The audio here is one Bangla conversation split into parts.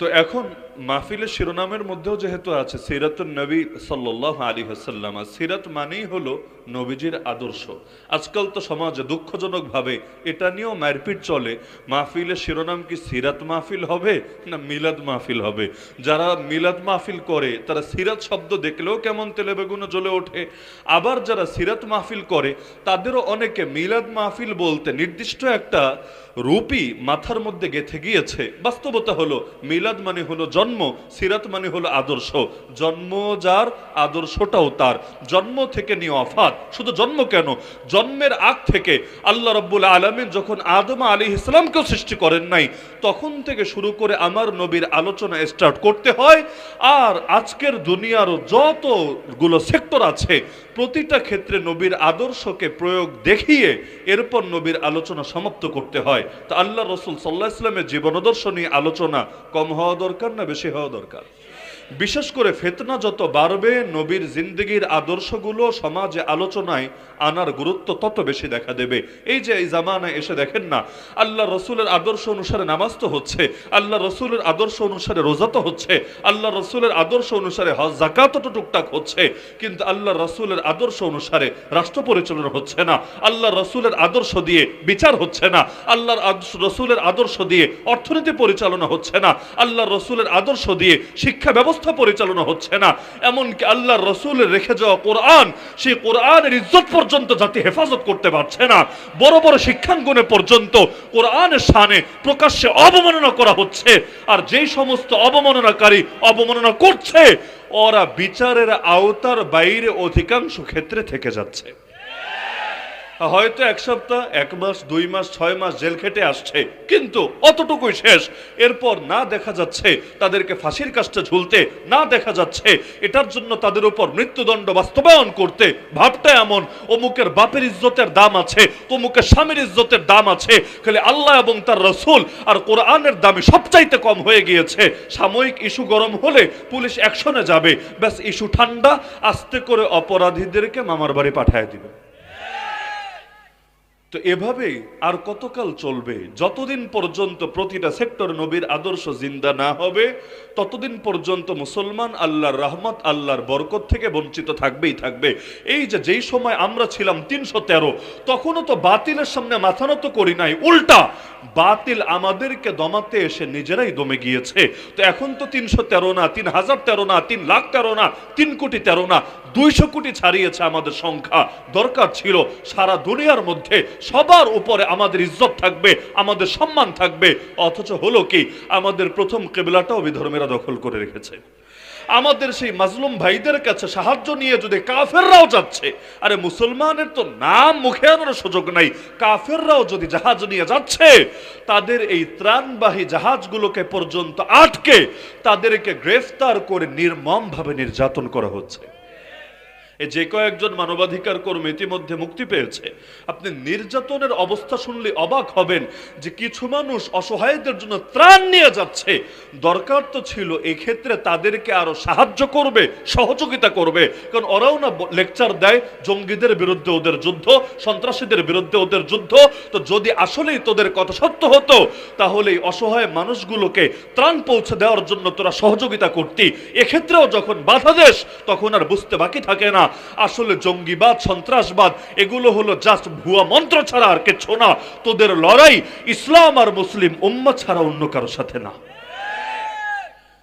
তো এখন মাহফিলের শিরোনামের মধ্যেও যেহেতু আছে সিরাতুল নবী সাল্লাহ আলী হাসাল্লাম আর সিরাত মানেই হলো নবীজির আদর্শ। আজকাল তো সমাজে দুঃখজনকভাবে এটা নিয়েও মারপিট চলে মাহফিলের শিরোনাম কি সিরাত মাহফিল হবে না মিলাদ মাহফিল হবে? যারা মিলাদ মাহফিল করে, তারা সিরাত শব্দ দেখলেও কেমন তেলে বেগুনে জ্বলে ওঠে। আবার যারা সিরাত মাহফিল করে, তাদেরও অনেকে মিলাদ মাহফিল বলতে নির্দিষ্ট একটা রূপই মাথার মধ্যে গেথে গিয়েছে। বাস্তবতা হলো, মিলাদ মানে হলো জন্ম, সিরাত মানে হলো আদর্শ। জন্ম যার, আদর্শটাও তার। জন্ম থেকে নিয়ে অফাত শুধু জন্ম কেন? জন্মের আগ থেকে আল্লাহ রব্বুল আলমিন যখন আদমা আলী ইসলামকেও সৃষ্টি করেন নাই, তখন থেকে শুরু করে আমার নবীর আলোচনা স্টার্ট করতে হয়। আর আজকের দুনিয়ার যতগুলো সেক্টর আছে, প্রতিটা ক্ষেত্রে নবীর আদর্শকে প্রয়োগ দেখিয়ে এরপর নবীর আলোচনা সমাপ্ত করতে হয়। তো আল্লাহ রসুল সাল্লাহ ইসলামের জীবনাদর্শ নিয়ে আলোচনা কম হওয়া দরকার না বেশি হওয়া দরকার? বিশেষ করে ফেতনা যত বাড়বে, নবীর জিন্দগির আদর্শগুলো সমাজে আলোচনায় আনার গুরুত্ব তত বেশি দেখা দেবে। এই যে এই জামানায় এসে দেখেন না আল্লাহ রসুলের আদর্শ অনুসারে নামাজ তো হচ্ছে আল্লাহ রসুলের আদর্শ অনুসারে রোজা তো হচ্ছে আল্লাহ রসুলের আদর্শ অনুসারে হজ জাকাত তো টুকটাক হচ্ছে, কিন্তু আল্লাহ রসুলের আদর্শ অনুসারে রাষ্ট্র পরিচালনা হচ্ছে না আল্লাহ রসুলের আদর্শ দিয়ে বিচার হচ্ছে না, আল্লাহর রসুলের আদর্শ দিয়ে অর্থনীতি পরিচালনা হচ্ছে না আল্লাহ রসুলের আদর্শ দিয়ে শিক্ষা ব্যবস্থা পরিচালনা হচ্ছে না। এমনকি আল্লাহ রসুলের রেখে যাওয়া কোরআন, সেই কোরআনের ইজ্জত পর্যন্ত জাতি হেফাজত করতে পারছে না। বড় বড় শিক্ষাঙ্গনে পর্যন্ত কোরআনের সানে প্রকাশ্যে অবমাননা করা হচ্ছে। আর যেই সমস্ত অবমাননাকারী অবমাননা করছে, ওরা বিচারের আওতার বাইরে অধিকাংশ ক্ষেত্রে থেকে যাচ্ছে। হয়তো এক সপ্তাহ, এক মাস, দুই মাস, ছয় মাস জেল খেটে আসছে। কিন্তু অতটুকুই শেষ। এরপর না দেখা যাচ্ছে, তাদেরকে ফাঁসির কাজটা ঝুলতে না দেখা যাচ্ছে, এটার জন্য তাদের উপর মৃত্যুদণ্ড বাস্তবায়ন করতে ভাবটা এমন, অমুকের বাপের ইজ্জতের দাম আছে, তমুকের স্বামীর ইজ্জতের দাম আছে, খালি আল্লাহ এবং তার রসুল আর কোরআনের দামে সবচাইতে কম হয়ে গিয়েছে। সাময়িক ইস্যু গরম হলে পুলিশ অ্যাকশনে যাবে। ব্যাস, ইস্যু ঠান্ডা, আস্তে করে অপরাধীদেরকে মামার বাড়ি পাঠায় দিবে। তো এভাবেই আর কতকাল চলবে? যতদিন পর্যন্ত প্রতিটা সেক্টর নবীর আদর্শ জিন্দা না হবে, ততদিন পর্যন্ত মুসলমান আল্লাহর রহমত, আল্লাহর বরকত থেকে বঞ্চিত থাকবেই থাকবে। এই যে যেই সময় আমরা ছিলাম তিনশো তেরো, তখনও তো বাতিলের সামনে মাথা নত করি নাই, উল্টা। বাতিল আমাদেরকে দমাতে এসে নিজেরাই দমে গিয়েছে। তো এখন তো তিনশো তেরো না, তিন হাজার তেরো না, তিন লাখ তেরো না, তিন কোটি তেরো না, দুইশো কোটি ছাড়িয়েছে আমাদের সংখ্যা। দরকার ছিল সারা দুনিয়ার মধ্যে সবার উপরে আমাদের ইজ্জত থাকবে, আমাদের সম্মান থাকবে। অথচ হলো কি, আমাদের প্রথম কেবলাটাও বিধর্মেরা দখল করে রেখেছে। আমাদের সেই মাজলুম ভাইদের কাছে সাহায্য নিয়ে যদি কাফেররাও যাচ্ছে, আরে মুসলমানের তো নাম মুখে আনার সুযোগ নাই। কাফেররাও যদি জাহাজ নিয়ে যাচ্ছে, তাদের এই ত্রাণবাহী জাহাজগুলোকে পর্যন্ত আটকে তাদেরকে গ্রেফতার করে নির্মমভাবে নির্যাতন করা হচ্ছে। যে কয়েকজন মানবাধিকার কর্মী ইতিমধ্যে মুক্তি পেয়েছে। আপনি নির্যাতনের অবস্থা শুনলে অবাক হবেন যে কিছু মানুষ অসহায়দের জন্য ত্রাণ নিয়ে যাচ্ছে। দরকার তো ছিল ক্ষেত্রে তাদেরকে আরও সাহায্য করবে, সহযোগিতা করবে। কারণ ওরাও না লেকচার দেয়, জঙ্গিদের বিরুদ্ধে ওদের যুদ্ধ, সন্ত্রাসীদের বিরুদ্ধে ওদের যুদ্ধ। তো যদি আসলেই তোদের কথা সত্য হতো, তাহলে এই অসহায় মানুষগুলোকে ত্রাণ পৌঁছে দেওয়ার জন্য তোরা সহযোগিতা করতি। এক্ষেত্রেও যখন বাধা দেশ, তখন আর বুঝতে বাকি থাকে না। আসলে জঙ্গিবাদ, সন্ত্রাসবাদ, এগুলো হলো জাস্ট ভুয়া মন্ত্র ছাড়া আর কিছু না। তোদের লড়াই ইসলাম আর মুসলিম উম্মা ছাড়া অন্য কারোর সাথে না।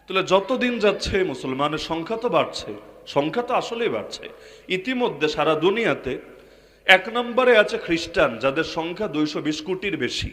তাহলে যতদিন যাচ্ছে মুসলমানের সংখ্যা তো বাড়ছে। সংখ্যা তো আসলেই বাড়ছে। ইতিমধ্যে সারা দুনিয়াতে এক নম্বরে আছে খ্রিস্টান, যাদের সংখ্যা দুইশো বিশ কোটির বেশি।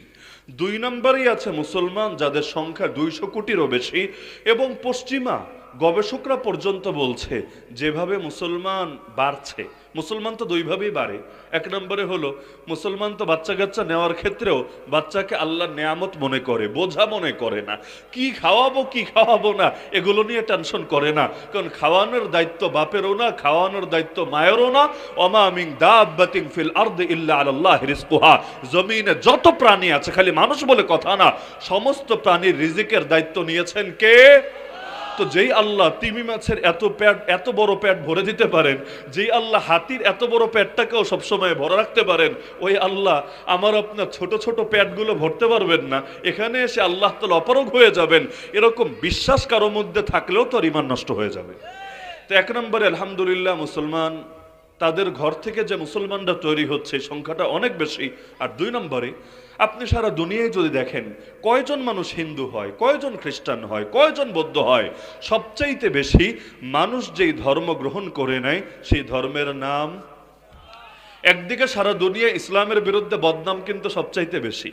দুই নম্বরেই আছে মুসলমান, যাদের সংখ্যা দুইশো কোটিরও বেশি। এবং পশ্চিমা গবেষকরা পর্যন্ত বলছে, যেভাবে মুসলমান বাড়ছে, মুসলমান তো দুইভাবেই বাড়ে। এক নম্বরে হলো, মুসলমান তো বাচ্চা কাচ্চা নেওয়ার ক্ষেত্রেও বাচ্চাকে আল্লাহ নেয়ামত মনে করে, বোঝা মনে করে না। কি খাওয়াবো কি খাওয়াবো না, এগুলো নিয়ে টেনশন করে না। কারণ খাওয়ানোর দায়িত্ব বাপেরও না, খাওয়ানোর দায়িত্ব মায়েরও না। অমা মিং দাব্বাতিং ফিল আরদ ইল্লা আলাল্লাহ রিজকুহা। জমিনে যত প্রাণী আছে, খালি মানুষ বলে কথা না, সমস্ত প্রাণীর রিজিকের দায়িত্ব নিয়েছেন কে? তো যেই আল্লাহ তিমি মাছের এত প্যাট এত বড় প্যাট ভরে দিতে পারেন, যেই আল্লাহ হাতির এত বড় প্যাটটাকেও সবসময় ভরে রাখতে পারেন, ওই আল্লাহ আমার আপনার ছোট ছোট প্যাটগুলো ভরতে পারবেন না। এখানে এসে আল্লাহ তালা অপারগ হয়ে যাবেন। এরকম বিশ্বাস কারও মধ্যে থাকলেও তো আর ইমান নষ্ট হয়ে যাবে। তো এক নম্বরে আলহামদুলিল্লাহ মুসলমান, তাদের ঘর থেকে যে মুসলমানরা তৈরি হচ্ছে সংখ্যাটা অনেক বেশি। আর দুই নম্বরে আপনি সারা দুনিয়ায় যদি দেখেন কয়জন মানুষ হিন্দু হয়, কয়জন খ্রিস্টান হয়, কয়জন বৌদ্ধ হয়, সবচাইতে বেশি মানুষ যেই ধর্ম গ্রহণ করে নেয় সেই ধর্মের নাম? একদিকে সারা দুনিয়া ইসলামের বিরুদ্ধে বদনাম কিন্তু সবচাইতে বেশি।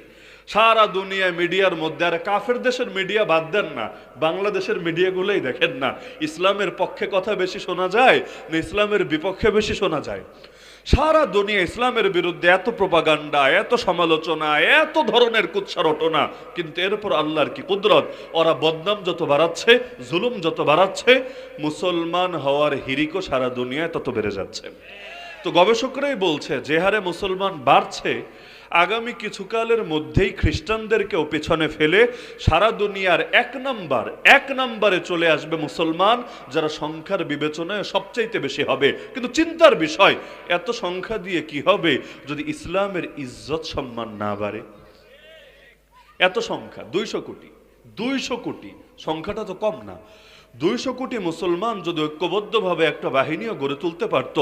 সারা দুনিয়া মিডিয়ার মধ্যে, আর কাফের দেশের মিডিয়া বাদ দেন না, বাংলাদেশের মিডিয়াগুলোই দেখেন না। ইসলামের পক্ষে কথা বেশি শোনা যায় না, ইসলামের বিপক্ষে বেশি শোনা যায়। সারা দুনিয়া ইসলামের বিরুদ্ধে এত প্রপাগান্ডা, এত সমালোচনা, এত ধরনের কুৎসা রটনা, কিন্তু এরপর আল্লাহর কি কুদরত? ওরা বদনাম যত বাড়াচ্ছে, জুলুম যত বাড়াচ্ছে, মুসলমান হওয়ার হিরিকও সারা দুনিয়ায় তত বেড়ে যাচ্ছে। তো গবেষকরাই বলছে, যে হারে মুসলমান বাড়ছে আগামী কিছুকালের মধ্যেই খ্রিস্টানদেরকেও পেছনে ফেলে সারা দুনিয়ার এক নাম্বার, এক নাম্বারে চলে আসবে মুসলমান যারা সংখ্যার বিবেচনায় সবচাইতে বেশি হবে। কিন্তু চিন্তার বিষয়, এত সংখ্যা দিয়ে কি হবে যদি ইসলামের ইজ্জত সম্মান না বাড়ে? এত সংখ্যা, দুইশো কোটি দুইশো কোটি, সংখ্যাটা তো কম না। দুইশো কোটি মুসলমান যদি ঐক্যবদ্ধভাবে একটা বাহিনীও গড়ে তুলতে পারত,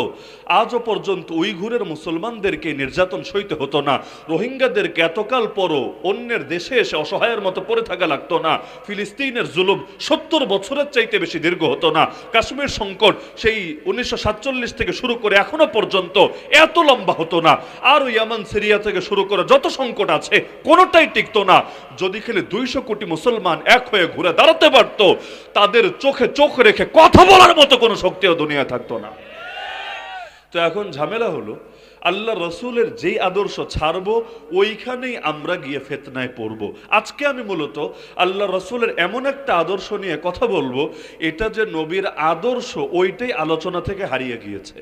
আজও পর্যন্ত উইঘুরের মুসলমানদেরকে নির্যাতন সইতে হতো না। রোহিঙ্গাদেরকে এতকাল পরও অন্যের দেশে এসে অসহায়ের মতো পড়ে থাকা লাগতো না। ফিলিস্তিনের জুলুম সত্তর বছরের চাইতে বেশি দীর্ঘ হতো না। কাশ্মীর সংকট সেই উনিশশো সাতচল্লিশ থেকে শুরু করে এখনও পর্যন্ত এত লম্বা হতো না। আর ইয়ামান, সিরিয়া থেকে শুরু করে যত সংকট আছে, কোনোটাই টিকতো না। যদি খেলে দুইশো কোটি মুসলমান এক হয়ে ঘুরে দাঁড়াতে পারত, তাদের চোখে চোখ রেখে কথা বলার মতো কোনো শক্তিও দুনিয়া থাকতো না। তো এখন ঝামেলা হলো, আল্লাহ রসুলের যেই আদর্শ ছাড়বো, ওইখানেই আমরা গিয়ে ফেতনায় পড়ব। আজকে আমি মূলত আল্লাহ রসুলের এমন একটা আদর্শ নিয়ে কথা বলব, এটা যে নবীর আদর্শ, ওইটাই আলোচনা থেকে হারিয়ে গিয়েছে।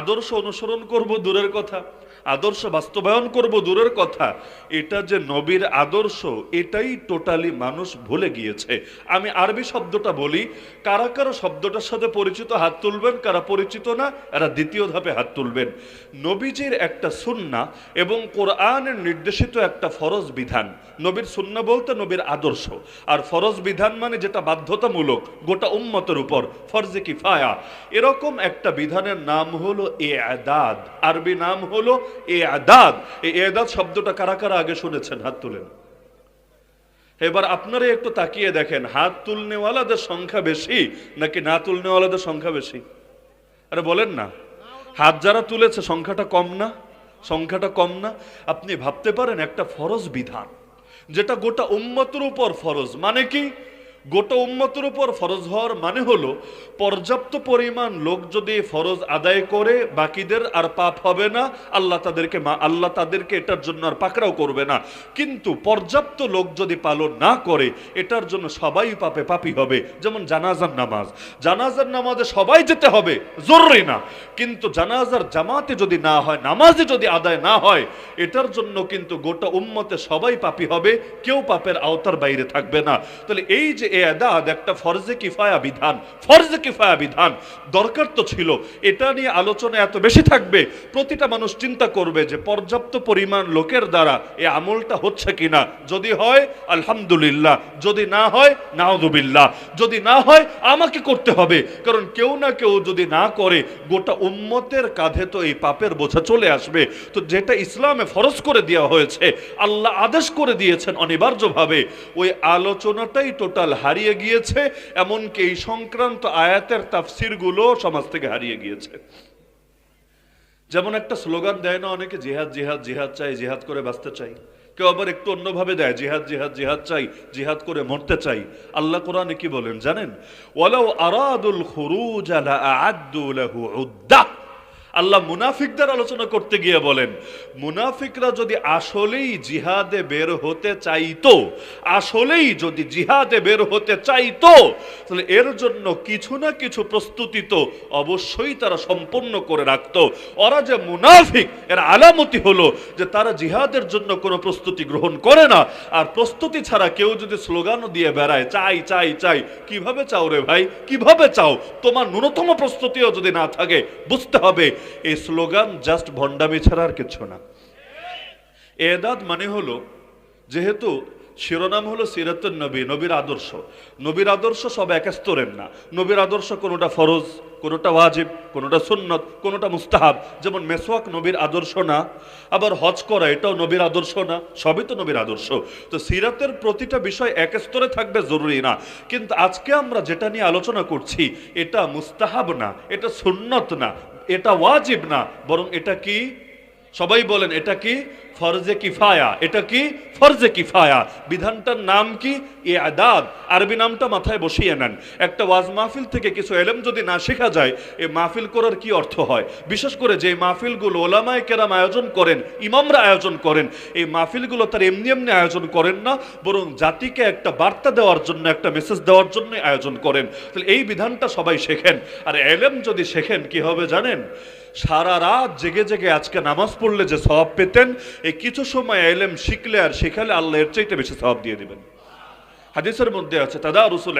আদর্শ অনুসরণ করব দূরের কথা আদর্শ বাস্তবায়ন করব দূরের কথা। এটা যে নবীর আদর্শ, এটাই টোটালি মানুষ ভুলে গিয়েছে। আমি আরবি শব্দটা বলি, কারা কারা শব্দটার সাথে পরিচিত হাত তুলবেন, কারা পরিচিত না, এরা দ্বিতীয় ধাপে হাত তুলবেন। নবীজির একটা সুন্না এবং কোরআনের নির্দেশিত একটা ফরজ বিধান। নবীর সুন্না বলতে নবীর আদর্শ। আর ফরজ বিধান মানে যেটা বাধ্যতামূলক, গোটা উম্মতের উপর, ফরজে কিফায়া। এরকম একটা বিধানের নাম হলো এ আদাদ আরবি নাম হলো এ আদাদ এই এদাদ শব্দটা কারা কারা আগে শুনেছেন? হাত তুলেন। এবার আপনারা একটু তাকিয়ে দেখেন, হাত তুলনেওয়ালাদের সংখ্যা বেশি নাকি না তুলনেওয়ালাদের সংখ্যা বেশি? আরে বলেন না। হাত যারা তুলেছে, সংখ্যাটা কম না? সংখ্যাটা কম না? আপনি ভাবতে পারেন একটা ফরজ বিধান, যেটা গোটা উম্মতের উপর ফরজ। মানে কি? গোটা উম্মতের উপর ফরজ হওয়ার মানে হলো, পর্যাপ্ত পরিমাণ লোক যদি ফরজ আদায় করে, বাকিদের আর পাপ হবে না, আল্লাহ তাদেরকে মা আল্লাহ তাদেরকে এটার জন্য আর পাকড়াও করবে না। কিন্তু পর্যাপ্ত লোক যদি পালন না করে, এটার জন্য সবাই পাপে পাপি হবে। যেমন জানাজার নামাজ। জানাজার নামাজে সবাই যেতে হবে, জরুরি না। কিন্তু জানাজার জামাতে যদি না হয়, নামাজে যদি আদায় না হয়, এটার জন্য কিন্তু গোটা উম্মতে সবাই পাপি হবে, কেউ পাপের আওতার বাইরে থাকবে না। তাহলে এই যে এ আদাদ বিধান, ফরজে কিফায়া বিধান। দরকার তো ছিল, এটা নিয়ে আলোচনা এত বেশি থাকবে, প্রতিটা মানুষ চিন্তা করবে যে পর্যাপ্ত পরিমাণ লোকের দ্বারা এই আমলটা হচ্ছে কিনা। যদি হয়, আলহামদুলিল্লাহ, যদি না হয় নাউদুবিল্লাহ যদি না হয়, আমাকে করতে হবে। কারণ কেউ না কেউ যদি না করে, গোটা উম্মতের কাঁধে তো এই পাপের বোঝা চলে আসবে। তো যেটা ইসলামে ফরজ করে দেওয়া হয়েছে, আল্লাহ আদেশ করে দিয়েছেন অনিবার্যভাবে, ওই আলোচনাটাই টোটাল হারিয়ে গিয়েছে, এমনকি এই সংক্রান্ত আয়াতের তাফসিরগুলো সমাজ থেকে হারিয়ে গিয়েছে। যেমন একটা স্লোগান দেয় না অনেকে, জিহাদ জিহাদ জিহাদ চাই, জিহাদ করে বাঁচতে চাই। কেউ আবার একটু অন্যভাবে দেয়, জিহাদ জিহাদ জিহাদ চাই, জিহাদ করে মরতে চাই। আল্লাহ কোরআনে কি বলেন জানেন? ওয়ালাউ আরাদুল খুরুজ আলা আ'আদ্দু উদ্দাহ আল্লাহ মুনাফিকদের আলোচনা করতে গিয়ে বলেন, মুনাফিকরা যদি আসলেই জিহাদে বের হতে চাইতো, আসলেই যদি জিহাদে বের হতে চাইতো, তাহলে এর জন্য কিছু না কিছু প্রস্তুতি তো অবশ্যই তারা সম্পন্ন করে রাখতো। ওরা যে মুনাফিক, এর আলামতি হলো যে তারা জিহাদের জন্য কোনো প্রস্তুতি গ্রহণ করে না, আর প্রস্তুতি ছাড়া কেউ যদি স্লোগানও দিয়ে বেড়ায়, চাই চাই চাই, কীভাবে চাও রে ভাই, কীভাবে চাও, তোমার ন্যূনতম প্রস্তুতিও যদি না থাকে, বুঝতে হবে এই স্লোগান জাস্ট ভণ্ডামি ছাড়া আর কিছু না। এদাদ মানে হলো, যেহেতু শিরোনাম হলো সিরাতুন নবী, নবীর আদর্শ। নবীর আদর্শ সব এক স্তরের না। নবীর আদর্শ কোনোটা ফরজ, কোনোটা ওয়াজিব, কোনোটা সুন্নত, কোনোটা মুস্তাহাব। যেমন মেসোয়াক নবীর আদর্শ না, আবার হজ করা এটাও নবীর আদর্শ না, সবই তো নবীর আদর্শ। তো সিরাতের প্রতিটা বিষয় এক স্তরে থাকবে জরুরি না। কিন্তু আজকে আমরা যেটা নিয়ে আলোচনা করছি, এটা মুস্তাহাব না, এটা সুন্নত না এটা ওয়াজিব না বরং এটা কি? সবাই বলেন এটা কি? ফরজে কিফায়া। এটা কি? ফরজে কিফায়া। বিধানটার নাম কি? এ আদাদ আরবি নামটা মাথায় বসিয়ে নেন। একটা ওয়াজ মাহফিল থেকে কিছু এলেম যদি না শেখা যায়, এ মাহফিল করার কি অর্থ হয়? বিশেষ করে যে মাহফিলগুলো ওলামায় কেরাম আয়োজন করেন, ইমামরা আয়োজন করেন, এই মাহফিলগুলো তার এমনি এমনি আয়োজন করেন না, বরং জাতিকে একটা বার্তা দেওয়ার জন্য, একটা মেসেজ দেওয়ার জন্য আয়োজন করেন। তাহলে এই বিধানটা সবাই শেখেন। আর এলেম যদি শেখেন, কি হবে জানেন? সারা রাত জেগে জেগে আজকে নামাজ পড়লে যে সওয়াব পেতেন, এই কিছু সময় এলেম শিখলে আর শেখালে আল্লাহ এর চাইতে বেশি সওয়াব দিয়ে দিবেন। হাদিসের মধ্যে আছে তাদা রসুল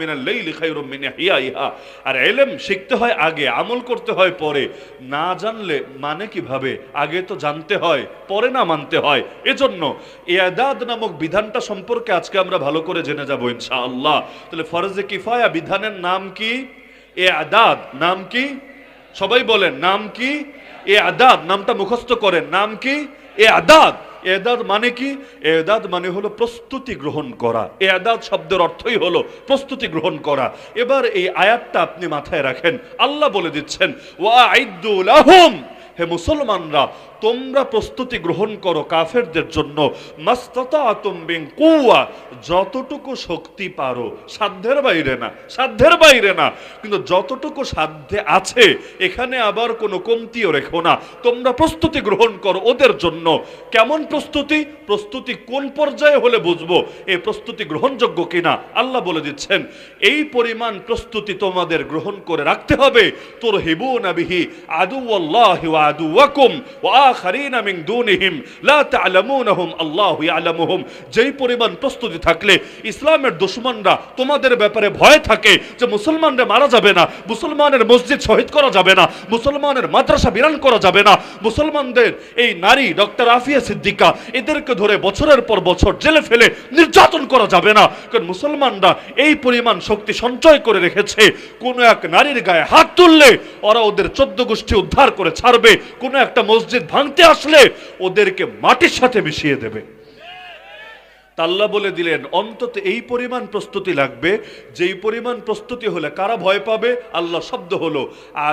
মিন ইহা আর এলেম শিখতে হয় আগে, আমল করতে হয় পরে। না জানলে মানে কীভাবে? আগে তো জানতে হয়, পরে না মানতে হয়। এজন্য ইয়াদাদ নামক বিধানটা সম্পর্কে আজকে আমরা ভালো করে জেনে যাব ইনশাআল্লাহ। তাহলে ফরজে কিফায়া বিধানের নাম কি? এ আদাদ নাম কি? সবাই বলেন, নাম কি? এ আদাদ নামটা মুখস্থ করেন। নাম কি? এ আদাদ এদাদ মানে কি? এদাদ মানে হলো প্রস্তুতি গ্রহণ করা। এদাদ শব্দের অর্থই হলো প্রস্তুতি গ্রহণ করা। এবার এই আয়াতটা আপনি মাথায় রাখেন। আল্লাহ বলে দিচ্ছেন, ওয়া আইদুল আহম হে মুসলমানরা, তোমরা প্রস্তুতি গ্রহণ করো কাফেরদের জন্য। মাস্তাতাতুম বিন কুওয়া, যতটুকু শক্তি পারো। সাধ্যের বাইরে না, সাধ্যের বাইরে না। কিন্তু যতটুকু সাধ্যে আছে, এখানে আবার কোনো কমতিও রেখো না। তোমরা প্রস্তুতি গ্রহণ করো ওদের জন্য। কেমন প্রস্তুতি? প্রস্তুতি কোন পর্যায়ে হলে বুঝব? এই প্রস্তুতি গ্রহণযোগ্য কিনা? আল্লাহ বলে দিচ্ছেন, এই পরিমাণ প্রস্তুতি তোমাদের গ্রহণ করে রাখতে হবে। তোর হিবু নাবিহি আদু আল্লাহ ওয়া আখারিনা মিন লা আল্লাহু ইয়ালামুহুম। যেই পরিমাণ প্রস্তুতি থাকলে ইসলামের দুশমনরা তোমাদের ব্যাপারে ভয় থাকে যে মুসলমানরা মারা যাবে না, মুসলমানের মসজিদ শহীদ করা যাবে না, মুসলমানের মাদ্রাসা বিরান করা যাবে না। মুসলমানদের এই নারী ডক্টর আফিয়া সিদ্দিকা, এদেরকে ধরে বছরের পর বছর জেলে ফেলে নির্যাতন করা যাবে না। কারণ মুসলমানরা এই পরিমাণ শক্তি সঞ্চয় করে রেখেছে। কোনো এক নারীর গায়ে হাত তুললে ওরা ওদের চোদ্দ গোষ্ঠী উদ্ধার করে ছাড়বে। কোনো একটা মসজিদ ভাঙতে আসলে ওদেরকে মাটির সাথে মিশিয়ে দেবে। তাল্লা বলে দিলেন, অন্তত এই পরিমাণ প্রস্তুতি লাগবে। যেই পরিমাণ প্রস্তুতি হলে কারা ভয় পাবে? আল্লাহ শব্দ হলো। আদ